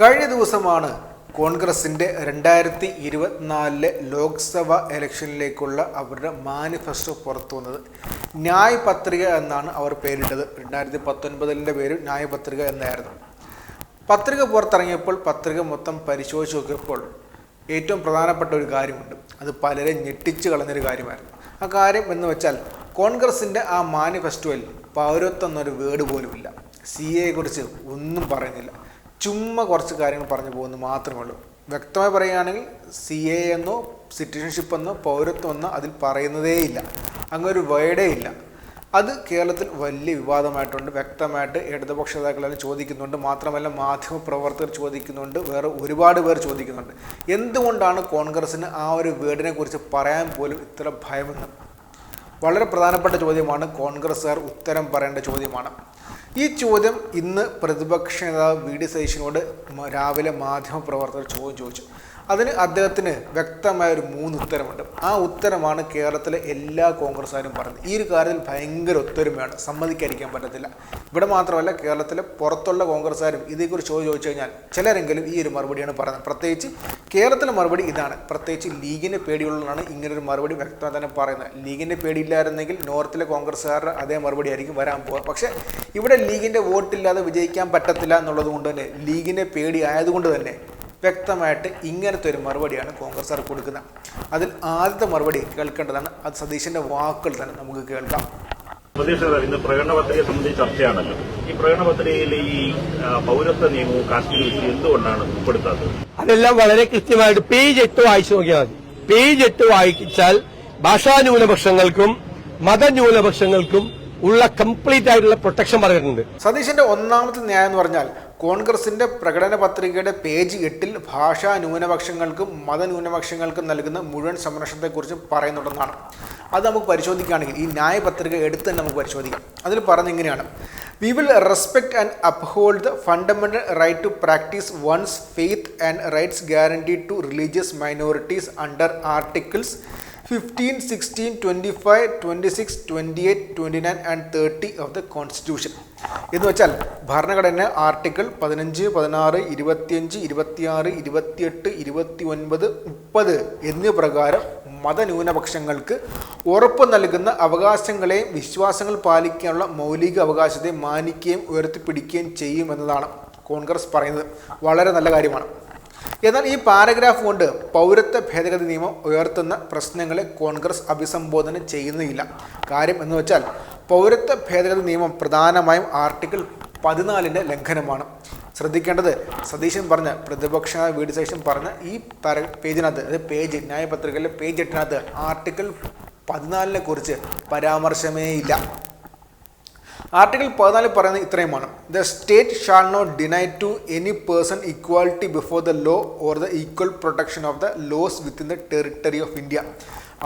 കഴിഞ്ഞ ദിവസമാണ് കോൺഗ്രസിന്റെ രണ്ടായിരത്തി ഇരുപത്തിനാലിലെ ലോക്സഭാ ഇലക്ഷനിലേക്കുള്ള അവരുടെ മാനിഫെസ്റ്റോ പുറത്തു വന്നത്. ന്യായ് പത്രിക എന്നാണ് അവർ പേരിട്ടത്. രണ്ടായിരത്തി പത്തൊൻപതിന്റെ പേര് ന്യായ് പത്രിക എന്നായിരുന്നു. പത്രിക പുറത്തിറങ്ങിയപ്പോൾ പത്രിക മൊത്തം പരിശോധിച്ച് നോക്കിയപ്പോൾ ഏറ്റവും പ്രധാനപ്പെട്ട ഒരു കാര്യമുണ്ട്. അത് പലരെ ഞെട്ടിച്ച് കളഞ്ഞൊരു കാര്യമായിരുന്നു. ആ കാര്യം എന്ന് വെച്ചാൽ കോൺഗ്രസിന്റെ ആ മാനിഫെസ്റ്റോയിൽ പൗരത്വം എന്നൊരു വേർഡ് പോലുമില്ല. സി എയെക്കുറിച്ച് ഒന്നും പറയുന്നില്ല. ചുമ്മാ കുറച്ച് കാര്യങ്ങൾ പറഞ്ഞു പോകുന്നു മാത്രമേ ഉള്ളൂ. വ്യക്തമായി പറയുകയാണെങ്കിൽ സി എ എന്നോ സിറ്റിസൺഷിപ്പ് എന്നോ പൗരത്വം എന്നോ അതിൽ പറയുന്നതേയില്ല അങ്ങനെ ഒരു വേർഡേ ഇല്ല. അത് കേരളത്തിൽ വലിയ വിവാദമായിട്ടുണ്ട്. വ്യക്തമായിട്ട് ഇടതുപക്ഷ നേതാക്കളെല്ലാം ചോദിക്കുന്നുണ്ട്. മാത്രമല്ല മാധ്യമപ്രവർത്തകർ ചോദിക്കുന്നുണ്ട്. വേറെ ഒരുപാട് പേർ ചോദിക്കുന്നുണ്ട്. എന്തുകൊണ്ടാണ് കോൺഗ്രസ്സിന് ആ ഒരു വേർഡിനെ കുറിച്ച് പറയാൻ പോലും ഇത്ര ഭയമെന്ന്? വളരെ പ്രധാനപ്പെട്ട ചോദ്യമാണ് കോൺഗ്രസ്സുകാർ ഉത്തരം പറയേണ്ട ചോദ്യമാണ്. ഈ ചോദ്യം ഇന്ന് പ്രതിപക്ഷ നേതാവ് വി ഡി സതീശനോട് രാവിലെ മാധ്യമപ്രവർത്തകർ ചോദ്യം ചോദിച്ചു. അതിന് അദ്ദേഹത്തിന് വ്യക്തമായ ഒരു മൂന്ന് ഉത്തരമുണ്ട്. ആ ഉത്തരമാണ് കേരളത്തിലെ എല്ലാ കോൺഗ്രസ്സുകാരും പറഞ്ഞത്. ഈ ഒരു കാര്യത്തിൽ ഭയങ്കര ഒത്തൊരുമയാണ്. സമ്മതിക്കാതിരിക്കാൻ പറ്റത്തില്ല. ഇവിടെ മാത്രമല്ല കേരളത്തിലെ പുറത്തുള്ള കോൺഗ്രസ്സുകാരും ഇതേക്കുറിച്ച് ചോദ്യം ചോദിച്ചു കഴിഞ്ഞാൽ ചിലരെങ്കിലും ഈ ഒരു മറുപടിയാണ് പറയുന്നത്. പ്രത്യേകിച്ച് കേരളത്തിലെ മറുപടി ഇതാണ്. പ്രത്യേകിച്ച് ലീഗിന്റെ പേടിയുള്ളതാണ് ഇങ്ങനൊരു മറുപടി വ്യക്തമായി തന്നെ പറയുന്നത്. ലീഗിന്റെ പേടിയില്ലായിരുന്നെങ്കിൽ നോർത്തിലെ കോൺഗ്രസ്സുകാരുടെ അതേ മറുപടി ആയിരിക്കും വരാൻ പോകുക പക്ഷേ ഇവിടെ ലീഗിന്റെ വോട്ടില്ലാതെ വിജയിക്കാൻ പറ്റത്തില്ല എന്നുള്ളത് കൊണ്ട് തന്നെ ലീഗിന്റെ പേടി ആയതുകൊണ്ട് തന്നെ വ്യക്തമായിട്ട് ഇങ്ങനത്തെ ഒരു മറുപടിയാണ് കോൺഗ്രസ്സുകാർ കൊടുക്കുന്നത്. അതിൽ ആദ്യത്തെ മറുപടി കേൾക്കേണ്ടതാണ്. അത് സതീശന്റെ വാക്കുകൾ തന്നെ നമുക്ക് കേൾക്കാം. പ്രതീക്ഷ ഇന്ന് പ്രകടന പത്രികയെ സംബന്ധിച്ച് ചർച്ചയാണല്ലോ. ഈ പ്രകടന പത്രികയിൽ ഈ പൗരത്വ നിയമവും കാശ്മീർ വിഷയം എന്തുകൊണ്ടാണ് ഉൾപ്പെടുത്താത്തത്? അതെല്ലാം വളരെ കൃത്യമായിട്ട് പേജ് എട്ട് വായിച്ചു നോക്കിയാൽ മതി. പേജ് എട്ട് വായിച്ചാൽ ഭാഷാന്യൂനപക്ഷങ്ങൾക്കും മതന്യൂനപക്ഷങ്ങൾക്കും ഉള്ള കംപ്ലീറ്റ് ആയിട്ടുള്ള പ്രൊട്ടക്ഷൻ പറഞ്ഞിട്ടുണ്ട്. സതീശന്റെ ഒന്നാമത്തെ ന്യായം എന്ന് പറഞ്ഞാൽ കോൺഗ്രസിന്റെ പ്രകടന പത്രികയുടെ പേജ് എട്ടിൽ ഭാഷാ ന്യൂനപക്ഷങ്ങൾക്കും മതന്യൂനപക്ഷങ്ങൾക്കും നൽകുന്ന മുഴുവൻ സംരക്ഷണത്തെക്കുറിച്ച് പറയുന്നുണ്ടെന്നാണ്. അത് നമുക്ക് പരിശോധിക്കുകയാണെങ്കിൽ ഈ ന്യായ പത്രിക എടുത്ത് തന്നെ നമുക്ക് പരിശോധിക്കാം. അതിൽ പറഞ്ഞിങ്ങനെയാണ്. We will respect and uphold the fundamental right to practise one's faith and rights guarantee to religious minorities under articles fifteen sixteen twenty five twenty six twenty eight twenty nine and thirty of the constitution എന്ന് വെച്ചാൽ ഭരണഘടന article പതിനഞ്ച് പതിനാറ് ഇരുപത്തിയഞ്ച് ഇരുപത്തിയാറ് ഇരുപത്തിയെട്ട് ഇരുപത്തി ഒൻപത് മുപ്പത് എന്നിവ പ്രകാരം മതന്യൂനപക്ഷങ്ങൾക്ക് ഉറപ്പ് നൽകുന്ന അവകാശങ്ങളെയും വിശ്വാസങ്ങൾ പാലിക്കാനുള്ള മൗലിക അവകാശത്തെ മാനിക്കുകയും ഉയർത്തിപ്പിടിക്കുകയും ചെയ്യുമെന്നതാണ് കോൺഗ്രസ് പറയുന്നത്. വളരെ നല്ല കാര്യമാണ്. എന്നാൽ ഈ പാരഗ്രാഫ് കൊണ്ട് പൗരത്വ ഭേദഗതി നിയമം ഉയർത്തുന്ന പ്രശ്നങ്ങളെ കോൺഗ്രസ് അഭിസംബോധന ചെയ്യുന്നില്ല. കാര്യം എന്ന് വെച്ചാൽ പൗരത്വ ഭേദഗതി നിയമം പ്രധാനമായും ആർട്ടിക്കിൾ പതിനാലിന്റെ ലംഘനമാണ്. ശ്രദ്ധിക്കേണ്ടത് സതീശൻ പറഞ്ഞ പ്രതിപക്ഷ വീട് സതീശൻ പറഞ്ഞ ഈ പാര പേജിനകത്ത് അതായത് പേജ് ന്യായപത്രികയിലെ പേജ് എട്ടിനകത്ത് ആർട്ടിക്കിൾ പതിനാലിനെ കുറിച്ച് പരാമർശമേ ഇല്ല. ആർട്ടിക്കിൾ പതിനാല് പറയുന്നത് ഇത്രയുമാണ്. The state shall not deny to any person equality before the law or the equal protection of the laws within the territory of India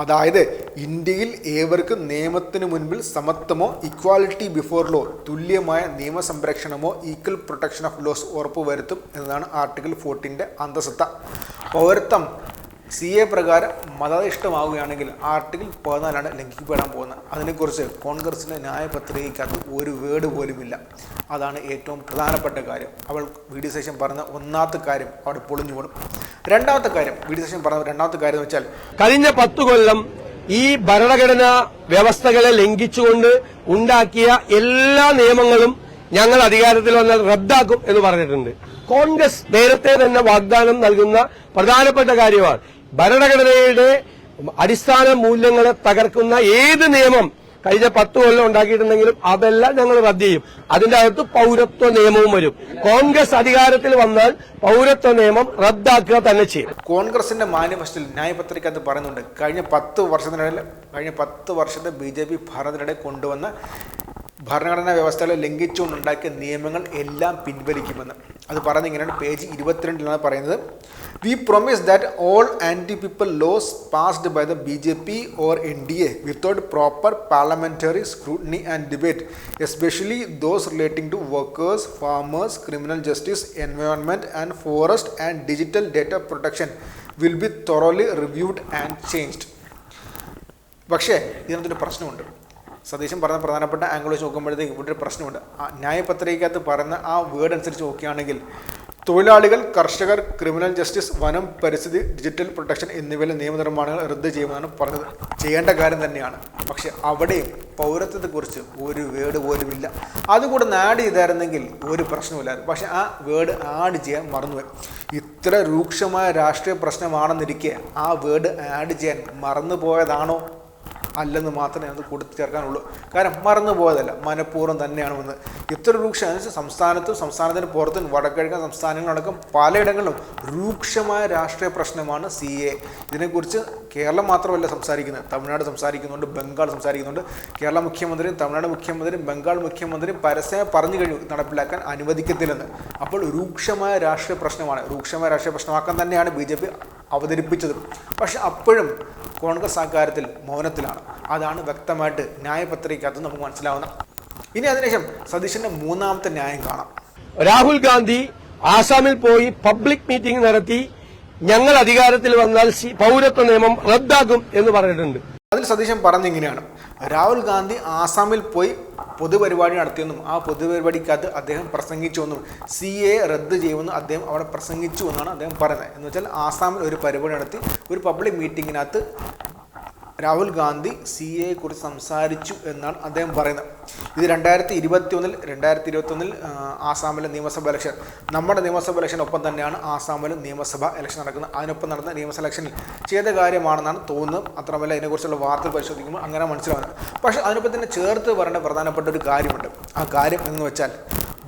അതായത് ഇന്ത്യയിൽ ഏവർക്കും നിയമത്തിന് മുൻപിൽ സമത്വമോ ഇക്വാലിറ്റി ബിഫോർ ലോ തുല്യമായ നിയമ സംരക്ഷണമോ ഈക്വൽ പ്രൊട്ടക്ഷൻ ഓഫ് ലോസ് ഉറപ്പുവരുത്തും എന്നതാണ് ആർട്ടിക്കിൾ ഫോർട്ടീന്റെ അന്തസത്ത. പൗരത്വം സി എ പ്രകാരം മതാധിഷ്ഠമാവുകയാണെങ്കിൽ ആർട്ടിക്കിൾ പതിനാലാണ് ലംഘിക്കപ്പെടാൻ പോകുന്നത്. അതിനെക്കുറിച്ച് കോൺഗ്രസിന്റെ ന്യായപത്രികയ്ക്കകത്ത് ഒരു വേർഡ് പോലുമില്ല. അതാണ് ഏറ്റവും പ്രധാനപ്പെട്ട കാര്യം. അവൾ വി ഡി സേഷൻ പറഞ്ഞ ഒന്നാമത്തെ കാര്യം അവിടെ പൊളിഞ്ഞു പോടും രണ്ടാമത്തെ കാര്യം വി ഡി സേഷൻ പറഞ്ഞ രണ്ടാമത്തെ കാര്യം എന്ന് വെച്ചാൽ കഴിഞ്ഞ പത്ത് കൊല്ലം ഈ ഭരണഘടനാ വ്യവസ്ഥകളെ ലംഘിച്ചുകൊണ്ട് ഉണ്ടാക്കിയ എല്ലാ നിയമങ്ങളും ഞങ്ങൾ അധികാരത്തിൽ വന്നാൽ റദ്ദാക്കും എന്ന് പറഞ്ഞിട്ടുണ്ട്. കോൺഗ്രസ് നേരത്തെ തന്നെ വാഗ്ദാനം നൽകുന്ന പ്രധാനപ്പെട്ട കാര്യമാണ് ഭരണഘടനയുടെ അടിസ്ഥാന മൂല്യങ്ങളെ തകർക്കുന്ന ഏത് നിയമം കഴിഞ്ഞ പത്ത് കൊല്ലം ഉണ്ടാക്കിയിട്ടുണ്ടെങ്കിലും അതെല്ലാം ഞങ്ങൾ റദ്ദ് ചെയ്യും. അതിന്റെ അകത്ത് പൗരത്വ നിയമവും വരും. കോൺഗ്രസ് അധികാരത്തിൽ വന്നാൽ പൗരത്വ നിയമം റദ്ദാക്കുക തന്നെ ചെയ്യും. കോൺഗ്രസിന്റെ മാനിഫെസ്റ്റോയിൽ ന്യായപത്രികത്ത് പറയുന്നുണ്ട് കഴിഞ്ഞ പത്ത് വർഷത്തിനിടയിൽ കഴിഞ്ഞ പത്ത് വർഷത്തെ ബി ജെ പി ഭരണത്തിനിടെ കൊണ്ടുവന്ന ഭരണഘടനാ വ്യവസ്ഥകളെ ലംഘിച്ചുകൊണ്ടുണ്ടാക്കിയ നിയമങ്ങൾ എല്ലാം പിൻവലിക്കുമെന്ന്. അത് പറയുന്നത് ഇങ്ങനെയാണ് പേജ് ഇരുപത്തിരണ്ടിലാണ് പറയുന്നത്. We promise that all anti people laws passed by the B J P or N D A without proper parliamentary scrutiny and debate especially those relating to workers farmers criminal justice environment and forest and digital data protection will be thoroughly reviewed and changed പക്ഷേ ഇതിനകത്തൊരു പ്രശ്നമുണ്ട്. സതീശൻ പറഞ്ഞ പ്രധാനപ്പെട്ട angle വെച്ച് നോക്കുമ്പോഴത്തേക്ക് ഇവിടെ ഒരു പ്രശ്നമുണ്ട്. ആ ന്യായപത്രികക്കകത്ത് പറയുന്ന ആ വേർഡ് അനുസരിച്ച് നോക്കുകയാണെങ്കിൽ തൊഴിലാളികൾ കർഷകർ ക്രിമിനൽ ജസ്റ്റിസ് വനം പരിസ്ഥിതി ഡിജിറ്റൽ പ്രൊട്ടക്ഷൻ എന്നിവയിലെ നിയമനിർമ്മാണങ്ങൾ റദ്ദ് ചെയ്യുമെന്നാണ് പറഞ്ഞത്. ചെയ്യേണ്ട കാര്യം തന്നെയാണ്. പക്ഷെ അവിടെയും പൗരത്വത്തെക്കുറിച്ച് ഒരു വേർഡ് പോലും ഇല്ല. അതുകൂടെ ആഡ് ചെയ്തായിരുന്നെങ്കിൽ ഒരു പ്രശ്നമില്ലായിരുന്നു പക്ഷെ ആ വേർഡ് ആഡ് ചെയ്യാൻ മറന്നുപോയി. ഇത്ര രൂക്ഷമായ രാഷ്ട്രീയ പ്രശ്നമാണെന്നിരിക്കെ ആ വേർഡ് ആഡ് ചെയ്യാൻ മറന്നുപോയതാണോ അല്ലെന്ന് മാത്രമേ അത് കൊടുത്തു ചേർക്കാനുള്ളൂ. കാരണം മറന്നു പോയതല്ല. മനഃപൂർവം തന്നെയാണ് വന്നത്. ഇത്ര രൂക്ഷ? സംസ്ഥാനത്തും സംസ്ഥാനത്തിന് പുറത്തും വടക്കിഴക്കൻ സംസ്ഥാനങ്ങളടക്കം പലയിടങ്ങളിലും രൂക്ഷമായ രാഷ്ട്രീയ പ്രശ്നമാണ് സി എ ഇതിനെക്കുറിച്ച് കേരളം മാത്രമല്ല സംസാരിക്കുന്നത്. തമിഴ്നാട് സംസാരിക്കുന്നുണ്ട് ബംഗാൾ സംസാരിക്കുന്നുണ്ട്. കേരള മുഖ്യമന്ത്രിയും തമിഴ്നാട് മുഖ്യമന്ത്രിയും ബംഗാൾ മുഖ്യമന്ത്രിയും പരസ്യം പറഞ്ഞു കഴിഞ്ഞു നടപ്പിലാക്കാൻ അനുവദിക്കത്തില്ലെന്ന്. അപ്പോൾ രൂക്ഷമായ രാഷ്ട്രീയ പ്രശ്നമാണ്. രൂക്ഷമായ രാഷ്ട്രീയ പ്രശ്നമാക്കാൻ തന്നെയാണ് ബി ജെ പി അവതരിപ്പിച്ചത്. പക്ഷെ അപ്പോഴും കോൺഗ്രസ് അക്കാര്യത്തിൽ മൗനത്തിലാണ്. അതാണ് വ്യക്തമായിട്ട് ന്യായപത്രികത്ത് നമുക്ക് മനസ്സിലാവുന്ന. ഇനി അതിനുശേഷം സതീശന്റെ മൂന്നാമത്തെ ന്യായം കാണാം. രാഹുൽ ഗാന്ധി ആസാമിൽ പോയി പബ്ലിക് മീറ്റിംഗ് നടത്തി ഞങ്ങൾ അധികാരത്തിൽ വന്നാൽ പൗരത്വ നിയമം റദ്ദാക്കും എന്ന് പറഞ്ഞിട്ടുണ്ട്. അതിൽ സതീശൻ പറഞ്ഞിങ്ങനെയാണ് രാഹുൽ ഗാന്ധി ആസാമിൽ പോയി പൊതുപരിപാടി നടത്തിയെന്നും ആ പൊതുപരിപാടിക്കകത്ത് അദ്ദേഹം പ്രസംഗിച്ചുവെന്നും സി എ റദ്ദ് ചെയ്യുമെന്നും അദ്ദേഹം അവിടെ പ്രസംഗിച്ചു എന്നാണ് അദ്ദേഹം പറയുന്നത്. എന്ന് വെച്ചാൽ ആസാമിൽ ഒരു പരിപാടി നടത്തി ഒരു പബ്ലിക് മീറ്റിങ്ങിനകത്ത് രാഹുൽ ഗാന്ധി സി എയെ കുറിച്ച് സംസാരിച്ചു എന്നാണ് അദ്ദേഹം പറയുന്നത്. ഇത് രണ്ടായിരത്തി ഇരുപത്തി ഒന്നിൽ രണ്ടായിരത്തി ഇരുപത്തി ഒന്നിൽ ആസാമിലെ നിയമസഭ ഇലക്ഷൻ നമ്മുടെ നിയമസഭ ഇലക്ഷൻ ഒപ്പം തന്നെയാണ് ആസാമിലെ നിയമസഭ ഇലക്ഷൻ നടക്കുന്നത്. അതിനൊപ്പം നടന്ന നിയമസഭ ഇലക്ഷനിൽ ചെയ്ത കാര്യമാണെന്നാണ് തോന്നുന്നത്. അത്രമല്ല അതിനെക്കുറിച്ചുള്ള വാർത്തകൾ പരിശോധിക്കുമ്പോൾ അങ്ങനെ മനസ്സിലാവുന്നത്. പക്ഷേ അതിനൊപ്പം തന്നെ ചേർത്ത് പറയേണ്ട പ്രധാനപ്പെട്ട ഒരു കാര്യമുണ്ട്. ആ കാര്യം എന്ന് വെച്ചാൽ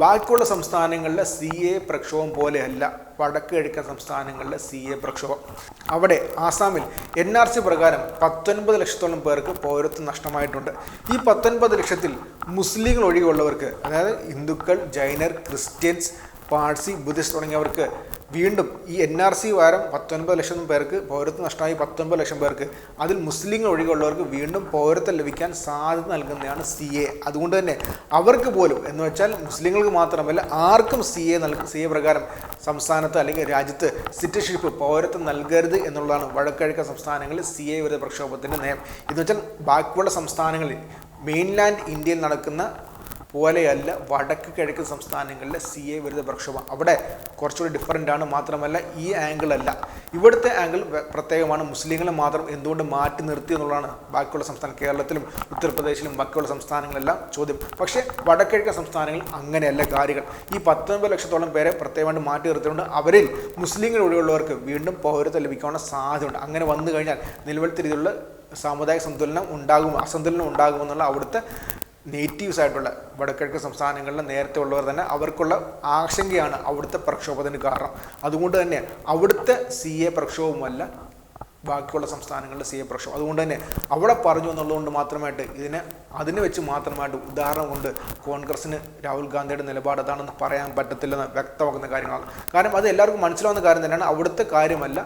ബാക്കിയുള്ള സംസ്ഥാനങ്ങളിലെ സി എ പ്രക്ഷോഭം പോലെയല്ല വടക്ക് കിഴക്കൻ സംസ്ഥാനങ്ങളിലെ സി എ പ്രക്ഷോഭം. അവിടെ ആസാമിൽ എൻ ആർ സി പ്രകാരം പത്തൊൻപത് ലക്ഷത്തോളം പേർക്ക് പൗരത്വം നഷ്ടമായിട്ടുണ്ട്. ഈ പത്തൊൻപത് ലക്ഷത്തിൽ മുസ്ലിങ്ങൾ ഒഴികെയുള്ളവർക്ക് അതായത് ഹിന്ദുക്കൾ ജൈനർ ക്രിസ്ത്യൻസ് പാഴ്സി ബുദ്ധിസ്റ്റ് തുടങ്ങിയവർക്ക് വീണ്ടും ഈ എൻ ആർ സി വാരം പത്തൊൻപത് ലക്ഷം പേർക്ക് പൗരത്വം നഷ്ടമായി പത്തൊൻപത് ലക്ഷം പേർക്ക് അതിൽ മുസ്ലിങ്ങൾ ഒഴികെയുള്ളവർക്ക് വീണ്ടും പൗരത്വം ലഭിക്കാൻ സാധ്യത നൽകുന്നതാണ് സി എ. അതുകൊണ്ട് തന്നെ അവർക്ക് പോലും എന്ന് വെച്ചാൽ മുസ്ലിങ്ങൾക്ക് മാത്രമല്ല ആർക്കും സി എ നൽകും സി എ പ്രകാരം സംസ്ഥാനത്ത് അല്ലെങ്കിൽ രാജ്യത്ത് സിറ്റിഷിപ്പ് പൗരത്വം നൽകരുത് എന്നുള്ളതാണ് വടക്കിഴക്കൻ സംസ്ഥാനങ്ങളിൽ സി എ വിരുദ്ധ പ്രക്ഷോഭത്തിന്റെ നയം. എന്ന് വെച്ചാൽ ബാക്കിയുള്ള സംസ്ഥാനങ്ങളിൽ മെയിൻലാൻഡ് ഇന്ത്യയിൽ നടക്കുന്ന പോലെയല്ല വടക്ക് കിഴക്കൻ സംസ്ഥാനങ്ങളിലെ സി എ വിരുദ്ധ പ്രക്ഷോഭം. അവിടെ കുറച്ചുകൂടി ഡിഫറന്റ് ആണ്. മാത്രമല്ല ഈ ആംഗിൾ അല്ല. ഇവിടുത്തെ ആംഗിൾ പ്രത്യേകമാണ്. മുസ്ലിങ്ങളെ മാത്രം എന്തുകൊണ്ട് മാറ്റി നിർത്തി എന്നുള്ളതാണ് ബാക്കിയുള്ള സംസ്ഥാനം. കേരളത്തിലും ഉത്തർപ്രദേശിലും ബാക്കിയുള്ള സംസ്ഥാനങ്ങളെല്ലാം ചോദ്യം. പക്ഷേ വടക്കിഴക്കൻ സംസ്ഥാനങ്ങളിൽ അങ്ങനെയല്ല കാര്യങ്ങൾ. ഈ പത്തൊൻപത് ലക്ഷത്തോളം പേരെ പ്രത്യേകമായിട്ട് മാറ്റി നിർത്തിയിട്ടുണ്ട്. അവരിൽ മുസ്ലിങ്ങൾ ഒഴിവുള്ളവർക്ക് വീണ്ടും പൗരത്വം ലഭിക്കാനുള്ള സാധ്യതയുണ്ട്. അങ്ങനെ വന്നു കഴിഞ്ഞാൽ നിലവിലത്തെ രീതിയിലുള്ള സാമുദായിക സന്തുലനം ഉണ്ടാകും അസന്തുലനം ഉണ്ടാകുമെന്നുള്ള അവിടുത്തെ നേറ്റീവ്സ് ആയിട്ടുള്ള വടക്കിഴക്ക് സംസ്ഥാനങ്ങളിലെ നേരത്തെ ഉള്ളവർ തന്നെ അവർക്കുള്ള ആശങ്കയാണ് അവിടുത്തെ പ്രക്ഷോഭത്തിന് കാരണം. അതുകൊണ്ട് തന്നെ അവിടുത്തെ സി എ പ്രക്ഷോഭമല്ല ബാക്കിയുള്ള സംസ്ഥാനങ്ങളുടെ സി എ പ്രക്ഷോഭം അതുകൊണ്ട് തന്നെ അവിടെ പറഞ്ഞു എന്നുള്ളതുകൊണ്ട് മാത്രമായിട്ട് ഇതിനെ അതിനെ വെച്ച് മാത്രമായിട്ട് ഉദാഹരണം കൊണ്ട് കോൺഗ്രസിന് രാഹുൽ ഗാന്ധിയുടെ നിലപാട് അതാണെന്ന് പറയാൻ പറ്റത്തില്ലെന്ന് വ്യക്തമാക്കുന്ന കാര്യങ്ങളാണ്. കാരണം അത് എല്ലാവർക്കും മനസ്സിലാവുന്ന കാര്യം തന്നെയാണ്. അവിടുത്തെ കാര്യമല്ല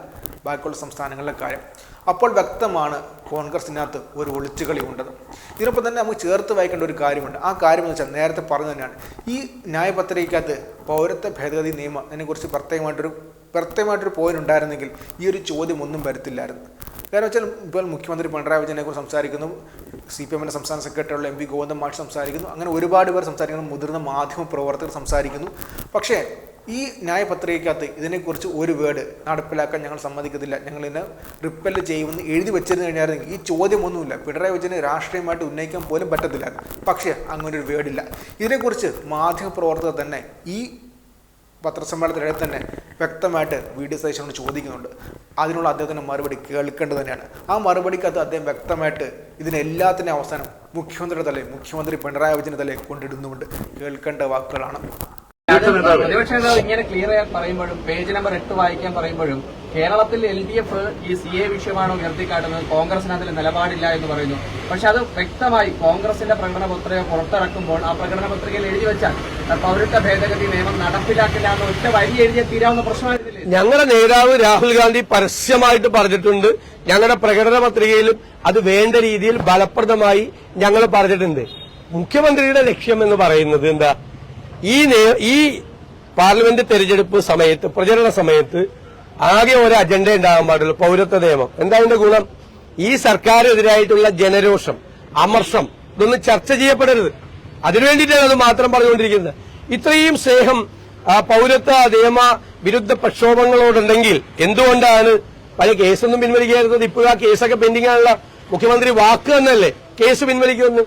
ബാക്കിയുള്ള സംസ്ഥാനങ്ങളിലെ കാര്യം. അപ്പോൾ വ്യക്തമാണ് കോൺഗ്രസിനകത്ത് ഒരു ഒളിച്ചുകളി ഉണ്ടെന്ന് ഇതിനൊപ്പം തന്നെ നമുക്ക് ചേർത്ത് വായിക്കേണ്ട ഒരു കാര്യമുണ്ട്. ആ കാര്യം എന്ന് വെച്ചാൽ നേരത്തെ പറഞ്ഞു തന്നെയാണ്. ഈ ന്യായപത്രികയ്ക്കകത്ത് പൗരത്വ ഭേദഗതി നിയമം അതിനെക്കുറിച്ച് പ്രത്യേകമായിട്ടൊരു പ്രത്യേകമായിട്ടൊരു പോയിന്റ് ഉണ്ടായിരുന്നെങ്കിൽ ഈ ഒരു ചോദ്യം ഒന്നും വരത്തില്ലായിരുന്നു. കാരണം വെച്ചാൽ ഇപ്പോൾ മുഖ്യമന്ത്രി പിണറായി വിജയനെ കുറിച്ച് സംസാരിക്കുന്നു സി പി എമ്മിന്റെ സംസ്ഥാന സെക്രട്ടറിയുള്ള എം പി ഗോവിന്ദൻ സംസാരിക്കുന്നു അങ്ങനെ ഒരുപാട് പേർ സംസാരിക്കുന്നു മുതിർന്ന മാധ്യമ പ്രവർത്തകർ സംസാരിക്കുന്നു. പക്ഷേ ഈ ന്യായപത്രികയ്ക്കകത്ത് ഇതിനെക്കുറിച്ച് ഒരു വേർഡ് നടപ്പിലാക്കാൻ ഞങ്ങൾ സമ്മതിക്കത്തില്ല. ഞങ്ങൾ ഇതിനെ റിപ്പൽ ചെയ്യുമെന്ന് എഴുതി വെച്ചിരുന്നു കഴിഞ്ഞായിരുന്നെങ്കിൽ ഈ ചോദ്യമൊന്നുമില്ല പിണറായി വിജയനെ രാഷ്ട്രീയമായിട്ട് ഉന്നയിക്കാൻ പോലും പറ്റത്തില്ല പക്ഷേ അങ്ങനൊരു വേർഡില്ല ഇതിനെക്കുറിച്ച് മാധ്യമ പ്രവർത്തകർ തന്നെ ഈ പത്രസമ്മേളനത്തിനിടെ തന്നെ വ്യക്തമായിട്ട് വി ഡി സതീശനോട് ചോദിക്കുന്നുണ്ട്. അതിനുള്ള അദ്ദേഹത്തിന്റെ മറുപടി കേൾക്കേണ്ടത് തന്നെയാണ്. ആ മറുപടിക്കകത്ത് അദ്ദേഹം വ്യക്തമായിട്ട് ഇതിനെല്ലാത്തിന്റെ അവസാനം മുഖ്യമന്ത്രിയുടെ തലേ മുഖ്യമന്ത്രി പിണറായി വിജയന്റെ തലേ കൊണ്ടിടുന്നുകൊണ്ട് കേൾക്കേണ്ട വാക്കുകളാണ്. പ്രതിപക്ഷ നേതാവ് ഇങ്ങനെ ക്ലിയർ ആയി പറയുമ്പോഴും പേജ് നമ്പർ എട്ട് വായിക്കാൻ പറയുമ്പോഴും കേരളത്തിൽ എൽ ഡി എഫ് ഈ സി എ വിഷയമാണ് ഉയർത്തിക്കാട്ടുന്നത്. കോൺഗ്രസിന് അതിൽ നിലപാടില്ല എന്ന് പറയുന്നു. പക്ഷെ അത് വ്യക്തമായി കോൺഗ്രസിന്റെ പ്രകടന പത്രിക പുറത്തിറക്കുമ്പോൾ ആ പ്രകടന പത്രികയിൽ എഴുതി വെച്ചാൽ പൗരത്വ ഭേദഗതി നിയമം നടപ്പിലാക്കില്ല എന്ന് ഒറ്റ എഴുതിയ തീരാവുന്ന പ്രശ്നമായിരുന്നില്ലേ ഞങ്ങളുടെ നേതാവ് രാഹുൽ ഗാന്ധി പരസ്യമായിട്ട് പറഞ്ഞിട്ടുണ്ട്. ഞങ്ങളുടെ പ്രകടന പത്രികയിലും അത് വേണ്ട രീതിയിൽ ഫലപ്രദമായി ഞങ്ങൾ പറഞ്ഞിട്ടുണ്ട്. മുഖ്യമന്ത്രിയുടെ ലക്ഷ്യം എന്ന് പറയുന്നത് എന്താ? ഈ ഈ പാർലമെന്റ് തെരഞ്ഞെടുപ്പ് സമയത്ത് പ്രചരണ സമയത്ത് ആകെ ഒരു അജണ്ട ഉണ്ടാകാൻ പാടുള്ളൂ. പൗരത്വ നിയമം. എന്താ അതിന്റെ ഗുണം? ഈ സർക്കാരിനെതിരായിട്ടുള്ള ജനരോഷം അമർഷം ഇതൊന്നും ചർച്ച ചെയ്യപ്പെടരുത്. അതിനുവേണ്ടിയിട്ടാണ് അത് മാത്രം പറഞ്ഞുകൊണ്ടിരിക്കുന്നത്. ഇത്രയും സ്നേഹം പൗരത്വ നിയമ വിരുദ്ധ പ്രക്ഷോഭങ്ങളോടുണ്ടെങ്കിൽ എന്തുകൊണ്ടാണ് പല കേസൊന്നും പിൻവലിക്കായിരുന്നത് ഇപ്പോഴും ആ കേസൊക്കെ പെൻഡിംഗ് ആണുള്ള മുഖ്യമന്ത്രി വാക്ക് തന്നല്ലേ കേസ് പിൻവലിക്കുമെന്ന്.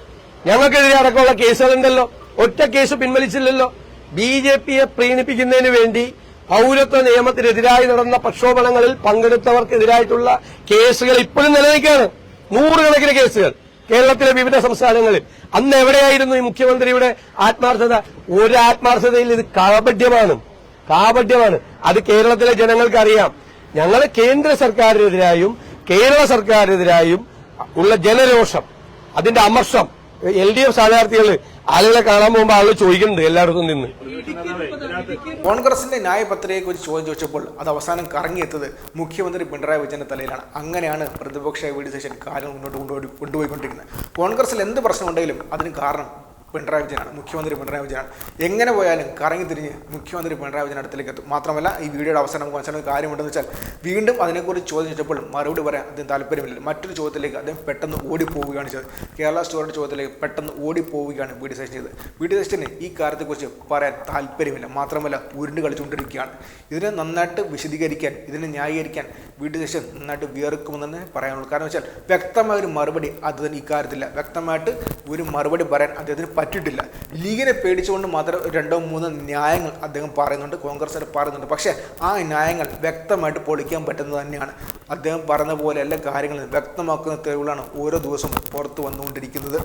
ഞങ്ങൾക്കെതിരെ അടക്കമുള്ള കേസുകളുണ്ടല്ലോ. ഒറ്റ കേസ് പിൻവലിച്ചില്ലല്ലോ. ബി ജെ പിയെ പ്രീണിപ്പിക്കുന്നതിന് വേണ്ടി പൌരത്വ നിയമത്തിനെതിരായി നടന്ന പ്രക്ഷോഭങ്ങളിൽ പങ്കെടുത്തവർക്കെതിരായിട്ടുള്ള കേസുകൾ ഇപ്പോഴും നിലനിൽക്കുകയാണ്. നൂറുകണക്കിന് കേസുകൾ. കേരളത്തിലെ വിവിധ സംസ്ഥാനങ്ങളിൽ. അന്ന് എവിടെയായിരുന്നു ഈ മുഖ്യമന്ത്രിയുടെ ആത്മാർത്ഥത? ഒരു ആത്മാർത്ഥതയിൽ ഇത് കാപഢ്യമാണ് കാപഢ്യമാണ് അത് കേരളത്തിലെ ജനങ്ങൾക്കറിയാം. ഞങ്ങൾ കേന്ദ്ര സർക്കാരിനെതിരായും കേരള സർക്കാരിനെതിരായും ഉള്ള ജനരോഷം അതിന്റെ അമർഷം എൽ ഡി എഫ് സ്ഥാനാർത്ഥികൾ ആളുകളെ കാണാൻ പോകുമ്പോൾ ആളുകൾ ചോദിക്കുന്നുണ്ട് എല്ലായിടത്തും നിന്ന്. കോൺഗ്രസിന്റെ ന്യായപത്രികയെ കുറിച്ച് ചോദ്യം ചോദിച്ചപ്പോൾ അത് അവസാനം കറങ്ങിയെത്തത് മുഖ്യമന്ത്രി പിണറായി വിജയന്റെ തലയിലാണ്. അങ്ങനെയാണ് പ്രതിപക്ഷ വീട് സെഷൻ കാര്യം മുന്നോട്ട് കൊണ്ടുപോയി കൊണ്ടുപോയിക്കൊണ്ടിരിക്കുന്നത്. കോൺഗ്രസിൽ എന്ത് പ്രശ്നമുണ്ടെങ്കിലും അതിന് കാരണം പിണറായി വിജയനാണ് മുഖ്യമന്ത്രി പിണറായി വിജയനാണ്. എങ്ങനെ പോയാലും കറങ്ങി തിരിഞ്ഞ് മുഖ്യമന്ത്രി പിണറായി വിജയൻ അടുത്തേക്ക് എത്തും. മാത്രമല്ല ഈ വീഡിയോയുടെ അവസാനം നമുക്ക് മനസ്സിലാക്കുന്ന കാര്യമുണ്ടെന്ന് വെച്ചാൽ വീണ്ടും അതിനെക്കുറിച്ച് ചോദിച്ചപ്പോഴും മറുപടി പറയാൻ അദ്ദേഹം താല്പര്യമില്ല. മറ്റൊരു ചോദ്യത്തിലേക്ക് അദ്ദേഹം പെട്ടെന്ന് ഓടിപ്പോവുകയാണ് ചെയ്തത്. കേരള സ്റ്റോറിന്റെ ചോദ്യത്തിലേക്ക് പെട്ടെന്ന് ഓടിപ്പോവുകയാണ് ബി ഡി സതീശൻ ചെയ്തത്. ബി ഡി ഈ കാര്യത്തെക്കുറിച്ച് പറയാൻ താല്പര്യമില്ല. മാത്രമല്ല ഉരുണ്ട് കളിച്ചുകൊണ്ടിരിക്കുകയാണ്. ഇതിനെ നന്നായിട്ട് വിശദീകരിക്കാൻ ഇതിനെ ന്യായീകരിക്കാൻ വീഡിയോ ഡി നന്നായിട്ട് വിയർക്കുമെന്ന് തന്നെ പറയാനുള്ളൂ. കാരണം വെച്ചാൽ വ്യക്തമായ ഒരു മറുപടി തന്നെ ഇക്കാര്യത്തില്ല വ്യക്തമായിട്ട് ഒരു മറുപടി പറയാൻ അദ്ദേഹത്തിന് പറ്റിയിട്ടില്ല. ലീഗിനെ പേടിച്ചുകൊണ്ട് മാത്രം രണ്ടോ മൂന്നോ ന്യായങ്ങൾ അദ്ദേഹം പറയുന്നുണ്ട് കോൺഗ്രസ് പറയുന്നുണ്ട്. പക്ഷേ ആ ന്യായങ്ങൾ വ്യക്തമായിട്ട് പൊളിക്കാൻ പറ്റുന്നത് തന്നെയാണ്. അദ്ദേഹം പറഞ്ഞ പോലെ എല്ലാ കാര്യങ്ങളും വ്യക്തമാക്കുന്ന തെളിവുകളാണ് ഓരോ ദിവസവും പുറത്തു വന്നുകൊണ്ടിരിക്കുന്നത്.